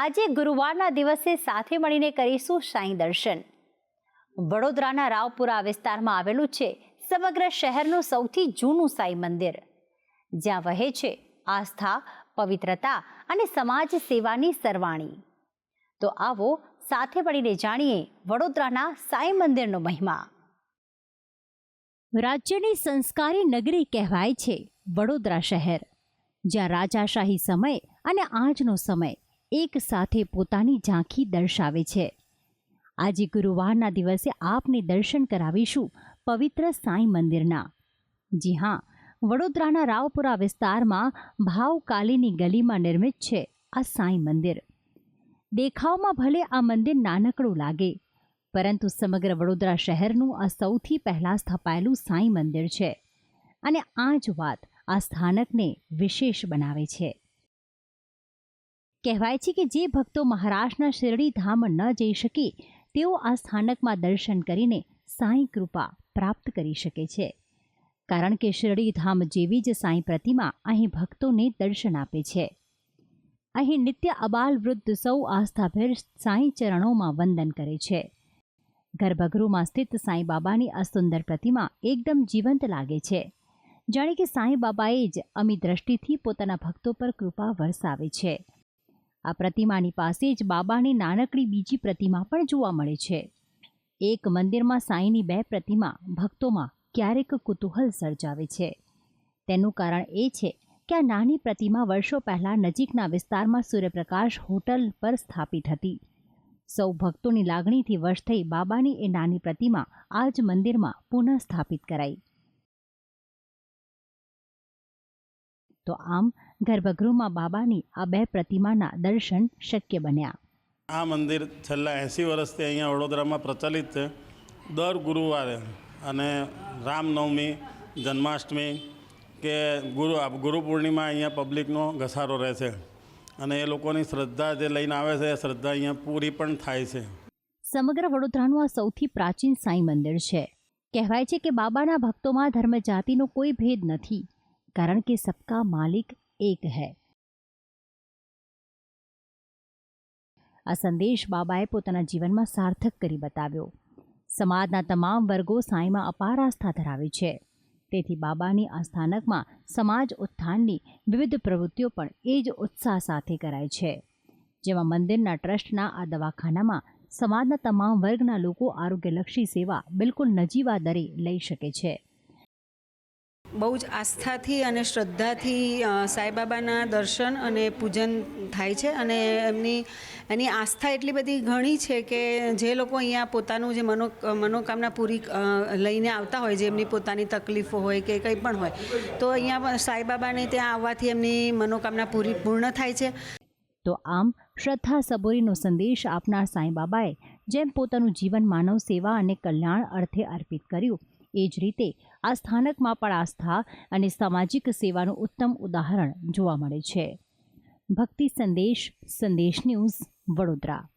આજે ગુરુવારના દિવસે સાથે મળીને કરીશું સાંઈ દર્શન. વડોદરાના રાવપુરા વિસ્તારમાં આવેલું છે સમગ્ર શહેરનું સૌથી જૂનું સાંઈ મંદિર. જ્યાં વહે છે આસ્થા, પવિત્રતા અને સમાજ સેવાની સરવાણી. તો આવો સાથે મળીને જાણીએ વડોદરાના સાંઈ મંદિરનો મહિમા. રાજ્યની સંસ્કારી નગરી કહેવાય છે વડોદરા શહેર, જ્યાં રાજાશાહી સમય અને આજનો સમય એક સાથે પોતાની ઝાંખી દર્શાવે છે. આજે ગુરુવારના દિવસે આપને દર્શન કરાવીશું પવિત્ર સાંઈ મંદિરના. જી હા, વડોદરાના રાવપુરા વિસ્તારમાં ભાવકાલીની ગલીમાં નિર્મિત છે આ સાંઈ મંદિર. દેખાવમાં ભલે આ મંદિર નાનકડું લાગે, પરંતુ સમગ્ર વડોદરા શહેરનું આ સૌથી પહેલાં સ્થપાયેલું સાંઈ મંદિર છે. અને આ જ વાત આ સ્થાનકને વિશેષ બનાવે છે. કહેવાય છે કે જે ભક્તો મહારાષ્ટ્રના શિરડી ધામ ન જઈ શકે, તેઓ આ સ્થાનકમાં દર્શન કરીને સાંઈ કૃપા પ્રાપ્ત કરી શકે છે. કારણ કે શિરડી ધામ જેવી જ સાંઈ પ્રતિમા અહીં ભક્તોને દર્શન આપે છે. અહીં નિત્ય અબાલ વૃદ્ધ સૌ આસ્થાભેર સાંઈ ચરણોમાં વંદન કરે છે. ગર્ભગૃહમાં સ્થિત સાંઈ બાબાની આ પ્રતિમા એકદમ જીવંત લાગે છે. જાણે કે સાંઈ બાબાએ જ અમી દ્રષ્ટિથી પોતાના ભક્તો પર કૃપા વરસાવે છે. આ પ્રતિમાની પાસે જ બાબાની નાનકડી બીજી પ્રતિમા પણ જોવા મળે છે. એક મંદિરમાં સાંઈની બે પ્રતિમા ભક્તોમાં ક્યારેક કુતૂહલ સર્જાવે છે. તેનું કારણ એ છે કે આ નાની પ્રતિમા વર્ષો પહેલા નજીકના વિસ્તારમાં સૂર્યપ્રકાશ હોટલ પર સ્થાપિત હતી. સૌ ભક્તોની લાગણીથી વશ થઈ બાબાની એ નાની પ્રતિમા આજ મંદિરમાં પુનઃ સ્થાપિત કરાઈ. તો આમ ગર્ભગૃહમાં બાબાની આ બે પ્રતિમાના દર્શન શક્ય બન્યા. આ મંદિર છેલ્લા એંસી વર્ષથી અહીંયા વડોદરામાં પ્રચલિત છે. દર ગુરુવારે અને રામનવમી જન્માષ્ટમી કે ગુરુ ગુરુ પૂર્ણિમા અહીંયા પબ્લિકનો ઘસારો રહે છે. અને એ લોકોની શ્રદ્ધા જે લઈને આવે છે એ શ્રદ્ધા અહીંયા પૂરી પણ થાય છે. સમગ્ર વડોદરાનું આ સૌથી પ્રાચીન સાંઈ મંદિર છે. કહેવાય છે કે બાબાના ભક્તોમાં ધર્મ જાતિનો કોઈ ભેદ નથી. કારણ કે સબકા માલિક એક હૈ. આ સંદેશ બાબાએ પોતાના જીવનમાં સાર્થક કરી બતાવ્યો. સમાજના તમામ વર્ગો સાંઈમાં અપાર આસ્થા ધરાવે છે. તેથી બાબાની આ સ્થાનકમાં સમાજ ઉત્થાનની વિવિધ પ્રવૃત્તિઓ પણ એ જ ઉત્સાહ સાથે કરાય છે. જેમાં મંદિરના ટ્રસ્ટના આ દવાખાનામાં સમાજના તમામ વર્ગના લોકો આરોગ્યલક્ષી સેવા બિલકુલ નજીવા દરે લઈ શકે છે. બહુ જ આસ્થાથી અને શ્રદ્ધાથી સાંઈબાબાના દર્શન અને પૂજન થાય છે અને એમની, એની આસ્થા એટલી બધી ઘણી છે કે જે લોકો અહીંયા પોતાનું જે મનો, મનોકામના પૂરી લઈને આવતા હોય, જે એમની પોતાની તકલીફો હોય કે કંઈ પણ હોય, તો અહીંયા સાંઈબાબાને ત્યાં આવવાથી એમની મનોકામના પૂરી પૂર્ણ થાય છે. તો આમ શ્રદ્ધા સબોરીનો સંદેશ આપનાર સાંઈ બાબાએ જેમ પોતાનું જીવન માનવ સેવા અને કલ્યાણ અર્થે અર્પિત કર્યું એ જ રીતે આ સ્થાનકમાં પણ આસ્થા અને સામાજિક સેવાનું ઉત્તમ ઉદાહરણ જોવા મળે છે. ભક્તિ સંદેશ સંદેશ ન્યૂઝ, વડોદરા.